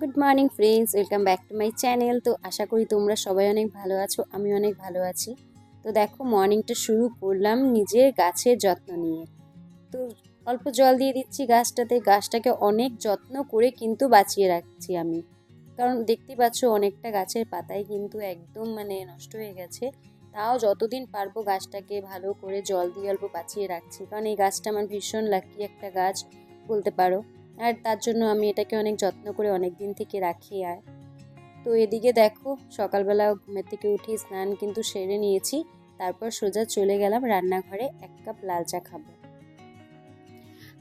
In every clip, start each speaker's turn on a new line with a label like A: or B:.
A: Good morning friends welcome back to my channel তো আশা করি তোমরা সবাই অনেক ভালো আছো, আমি অনেক ভালো আছি। তো দেখো মর্নিংটা শুরু করলাম নিজের গাছের যত্ন নিয়ে। তো অল্প জল দিয়ে দিচ্ছি গাছটাতে। গাছটাকে অনেক যত্ন করে কিন্তু বাঁচিয়ে রাখছি আমি। কারণ দেখতে পাচ্ছ, অনেকটা গাছের পাতাই কিন্তু একদম মানে নষ্ট হয়ে গেছে। তাও যতদিন পারব গাছটাকে ভালো করে জল দিয়ে অল্প বাঁচিয়ে রাখছি। কারণ এই গাছটা আমার ভীষণ লাকি একটা গাছ, বলতে পারো। আর তার জন্য আমি এটাকে অনেক যত্ন করে অনেক দিন থেকে রাখি আর। তো এদিকে দেখো, সকালবেলা ঘুমের থেকে উঠে স্নান কিন্তু সেরে নিয়েছি। তারপর সোজা চলে গেলাম রান্নাঘরে এক কাপ লাল চা খাব।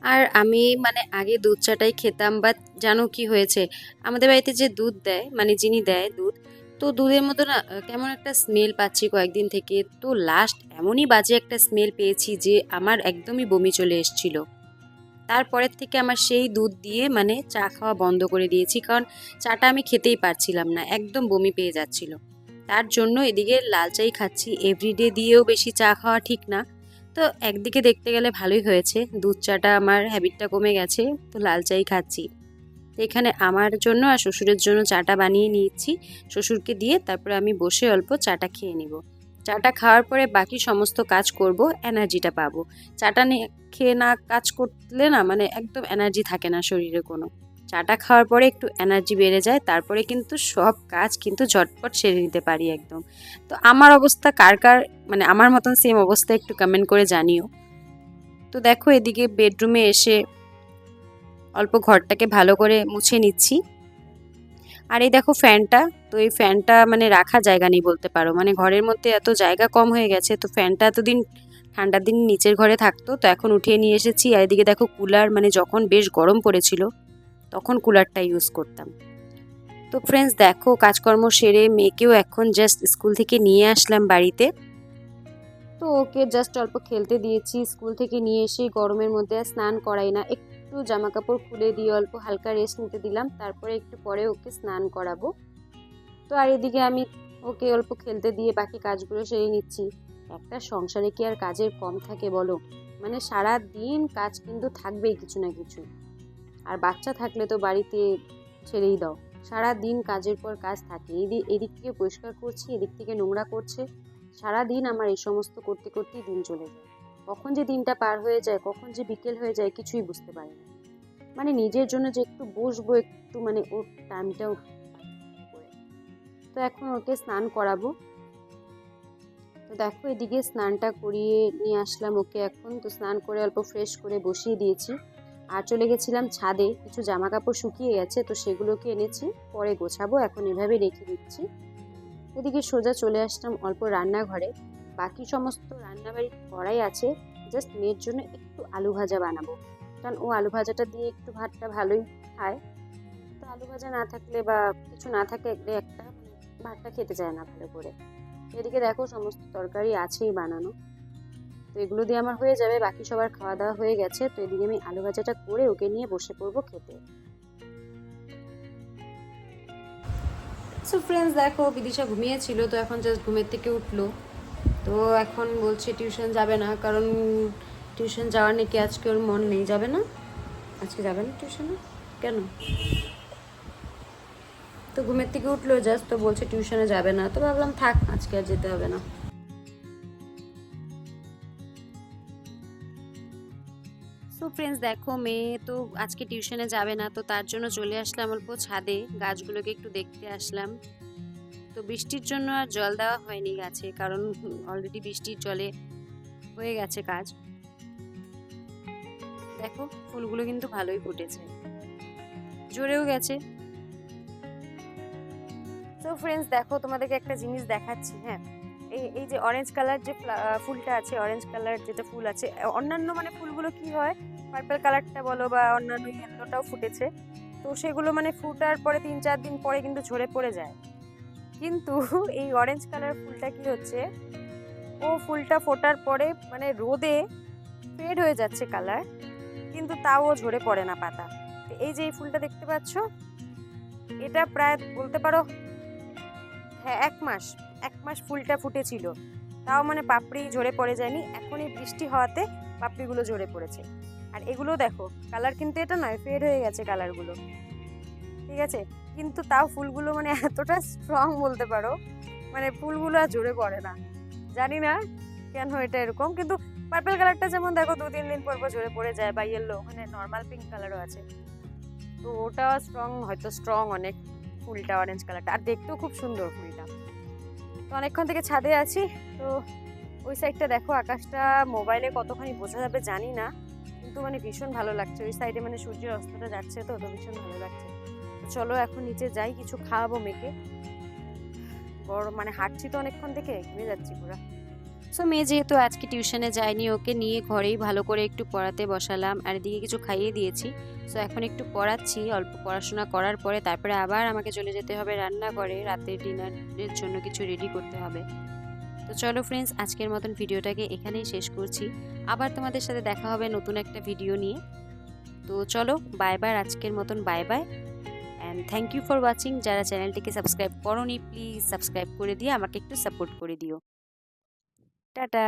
A: আর আমি মানে আগে দুধ চাটাই খেতাম বা জানো কি হয়েছে? আমাদের বাড়িতে যে দুধ দেয় মানে যিনি দেয় দুধ, তো দুধের মতো না কেমন একটা স্মেল পাচ্ছি কয়েকদিন থেকে। তো লাস্ট এমনই বাজে একটা স্মেল পেয়েছি যে আমার একদমই বমি চলে এসেছিল। তারপরের থেকে আমার সেই দুধ দিয়ে মানে চা খাওয়া বন্ধ করে দিয়েছি, কারণ চাটা আমি খেতেই পারছিলাম না, একদম বমি পেয়ে যাচ্ছিল। তার জন্য এদিকে লাল চাই খাচ্ছি এভরিডে দিয়েও বেশি চা খাওয়া ঠিক না। তো একদিকে দেখতে গেলে ভালোই হয়েছে, দুধ চাটা আমার হ্যাবিটটা কমে গেছে, তো লাল চাই খাচ্ছি। তো এখানে আমার জন্য আর শ্বশুরের জন্য চাটা বানিয়ে নিয়েছি, শ্বশুরকে দিয়ে তারপরে আমি বসে অল্প চাটা খেয়ে নিব। চাটা খাওয়ার পরে বাকি সমস্ত কাজ করব, এনার্জিটা পাবো। চাটা খেয়ে না কাজ করলে না মানে একদম এনার্জি থাকে না শরীরে কোনো। চাটা খাওয়ার পরে একটু এনার্জি বেড়ে যায়, তারপরে কিন্তু সব কাজ কিন্তু ঝটপট সেরে নিতে পারি একদম। তো আমার অবস্থা কার কার মানে আমার মতন সেম অবস্থা একটু কমেন্ট করে জানিও। তো দেখো এদিকে বেডরুমে এসে অল্প ঘরটাকে ভালো করে মুছে নিচ্ছি। আর এই দেখো ফ্যানটা, তো এই ফ্যানটা মানে রাখার জায়গা নেই বলতে পারো। মানে ঘরের মধ্যে এত জায়গা কম হয়ে গেছে, তো ফ্যানটা এতদিন, ঠান্ডার দিন নিচের ঘরে থাকতো, তো এখন উঠিয়ে নিয়ে এসেছি। আর এদিকে দেখো কুলার মানে যখন বেশ গরম পড়েছিল, তখন কুলারটা ইউজ করতাম। তো ফ্রেন্ডস দেখো কাজকর্ম সেরে মেয়েকেও এখন জাস্ট স্কুল থেকে নিয়ে আসলাম বাড়িতে। তো ওকে জাস্ট অল্প খেলতে দিয়েছি স্কুল থেকে নিয়ে এসে গরমের মধ্যে স্নান করাই না, একটু জামা কাপড় খুলে দিয়ে অল্প হালকা রেস্ট নিতে দিলাম, তারপরে একটু পরে ওকে স্নান করাবো। তো আর এদিকে আমি ওকে অল্প খেলতে দিয়ে বাকি কাজগুলো সেরে নিচ্ছি। একটা সংসারে কি আর কাজের কম থাকে বলো? মানে সারা দিন কাজ কিন্তু থাকবেই কিছু না কিছু। আর বাচ্চা থাকলে তো বাড়িতে ছেড়েই দাও। সারা দিন কাজের পর কাজ থাকে। এদিক এদিক থেকে পরিষ্কার করছি, এদিক থেকে নোংরা করছে। সারা দিন আমার এই সমস্ত করতে, করতেই দিন চলে যায়। কখন যে দিনটা পার হয়ে যায়, কখন যে বিকেল হয়ে যায়, কিছুই বুঝতে পারি না। মানে নিজের জন্য যে একটু বসবো, একটু মানে ওর টাইমটাও তো এখন ওকে স্নান করাবো। তো দেখো এদিকে স্নানটা করিয়ে নিয়ে আসলাম ওকে এখন। তো স্নান করে অল্প ফ্রেশ করে বসিয়ে দিয়েছি। আর চলে গেছিলাম ছাদে। কিছু জামা কাপড় শুকিয়ে গেছে, তো সেগুলোকে এনেছি। পরে গোছাবো, এখন এভাবে রেখে দিচ্ছি। এদিকে সোজা চলে আসলাম অল্প রান্নাঘরে। বাকি সমস্ত রান্নাবাড়ি করাই আছে জাস্ট মেয়ের জন্য একটু আলু ভাজা বানাবো। কারণ ও আলু ভাজাটা দিয়ে একটু ভাতটা ভালোই খায়। তো আলু ভাজা না থাকলে বা কিছু না থাকলে একটা ভাতটা খেতে চায় না ভালো করে। এদিকে দেখো সমস্ত তরকারি আছেই বানানো। তো এগুলো দিয়ে আমার হয়ে যাবে, বাকি সবার খাওয়া দাওয়া হয়ে গেছে। তো এদিকে আমি আলু ভাজাটা করে ওকে নিয়ে বসে পড়ব খেতে। সো ফ্রেন্ডস দেখো বিদিশা ঘুমিয়েছিল, তো এখন জাস্ট ঘুমের থেকে উঠল। তো এখন বলছে টিউশন যাবে না, কারণ টিউশন যাওয়ার নাকি আজকে ওর মন নেই, যাবে না? আজকে যাবে না টিউশনে? কেন? তো ঘুমের থেকে উঠল জাস্ট তো বলছে টিউশনে যাবে না, তো ভাবলাম থাক, আজকে আর যেতে হবে না। তো ফ্রেন্ডস দেখো মেয়ে তো আজকে টিউশনে যাবে না, তো তার জন্য চলে আসলাম অল্প ছাদে, গাছগুলোকে একটু দেখতে আসলাম। তো বৃষ্টির জন্য আর জল দেওয়া হয়নি গাছে, কারণ অলরেডি বৃষ্টির জলে হয়ে গেছে কাজ। দেখো, ফুলগুলো কিন্তু ভালোই ফুটেছে। জোরেও গেছে। তো ফ্রেন্ডস দেখো, তোমাদেরকে একটা জিনিস দেখাচ্ছি হ্যাঁ? এই এই যে অরেঞ্জ কালার যে ফ্লা- ফুলটা আছে অরেঞ্জ কালার যেটা ফুল আছে, অন্যান্য মানে ফুলগুলো কি হয়? পার্পল কালারটা বলো বা অন্যান্য ইয়েলোটাও ফুটেছে। তো সেগুলো মানে ফুটার পরে তিন, চার দিন পরে কিন্তু ঝরে পড়ে যায়। কিন্তু এই অরেঞ্জ কালার ফুলটা কি হচ্ছে? ও ফুলটা ফোটার পরে মানে রোদে ফেড হয়ে যাচ্ছে কালার কিন্তু তাও ঝরে পড়ে না পাতা। এই যে এই ফুলটা দেখতে পাচ্ছ, এটা প্রায় বলতে পারো হ্যাঁ এক মাস এক মাস ফুলটা ফুটেছিল। তাও মানে পাপড়ি ঝরে পড়ে যায়নি এখন এই বৃষ্টি হওয়াতে পাপড়িগুলো ঝরে পড়েছে। আর এগুলো দেখো কালার কিন্তু এটা নয় ফেড হয়ে গেছে কালারগুলো ঠিক আছে? কিন্তু তাও ফুলগুলো মানে এতটা স্ট্রং বলতে পারো মানে ফুলগুলো আর জোরে পড়ে না। জানি না কেন এটা এরকম, কিন্তু পার্পল কালারটা যেমন দেখো দু তিন দিন পর পর পড়ে যায় বা ইয়েলো ওখানে নর্মাল পিঙ্ক কালারও আছে। তো ওটা স্ট্রং হয়তো স্ট্রং অনেক ফুলটা অরেঞ্জ কালারটা আর দেখতেও খুব সুন্দর ফুলটা। তো অনেকক্ষণ থেকে ছাদে আছি, তো ওই সাইডটা দেখো, আকাশটা মোবাইলে কতখানি বোঝা যাবে জানি না, কিন্তু মানে ভীষণ ভালো লাগছে। ওই সাইডে মানে সূর্যের অস্তটা যাচ্ছে তো তো ভীষণ ভালো লাগছে। চলো এখন নিচে যাই, কিছু খাওয়াবো মেয়েকে। গরম মানে হাঁটছি তো অনেকক্ষণ থেকে ঘুরে যাচ্ছি পুরো। সো মেয়ে যেহেতু আজকে টিউশনে যায়নি, ওকে নিয়ে ঘরেই ভালো করে একটু পড়াতে বসালাম, আর এদিকে কিছু খাইয়ে দিয়েছি। সো এখন একটু পড়াচ্ছি, অল্প পড়াশোনা করার পরে তারপরে আবার আমাকে চলে যেতে হবে রান্না করে রাতের ডিনারের জন্য কিছু রেডি করতে হবে। তো চলো ফ্রেন্ডস আজকের মতন ভিডিওটাকে এখানেই শেষ করছি। আবার তোমাদের সাথে দেখা হবে নতুন একটা ভিডিও নিয়ে। তো চলো বাই বাই আজকের মতন bye bye and thank you for watching যারা চ্যানেলটিকে সাবস্ক্রাইব করোনি প্লিজ সাবস্ক্রাইব করে দিয়ে আমাকে একটু সাপোর্ট করে দিও। টাটা।